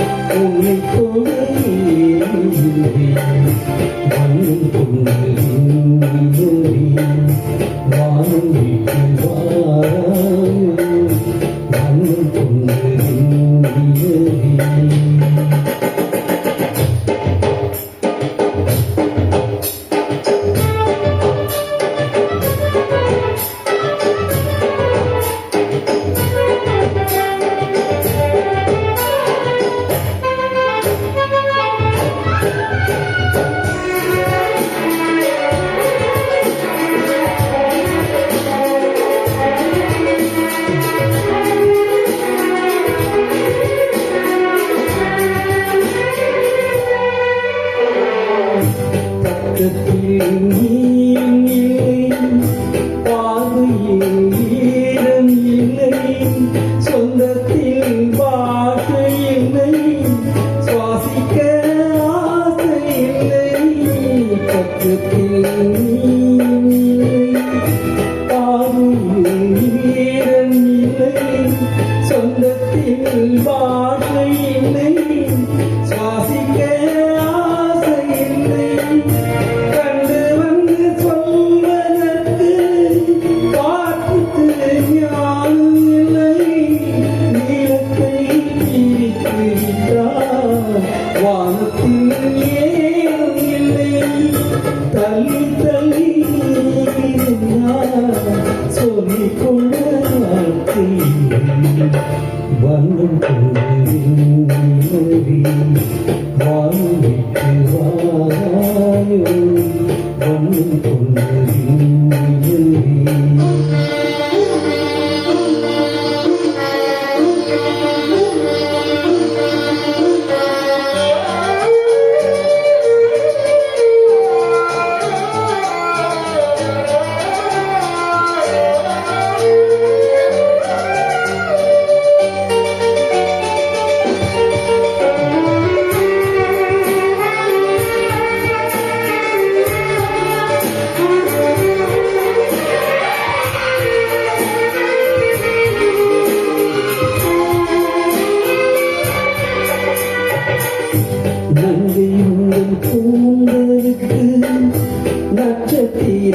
உன்னை வாழ்க்கை இல்லை சுவாசிக்க ஆசை இல்லை? கண்டு வந்து சொல்வதற்கு பார்த்து ஞானம் இல்லை நீளத்தை பிரித்து விட்டார் வானத்தின் தள்ளி தள்ளி சொல்லிக் വന്നും കൊണ്ടേരി വാങ്ങിക്ക് വായോ വന്നും. കൊണ്ടേരി பூந்தலுக்கு நட்சத்திர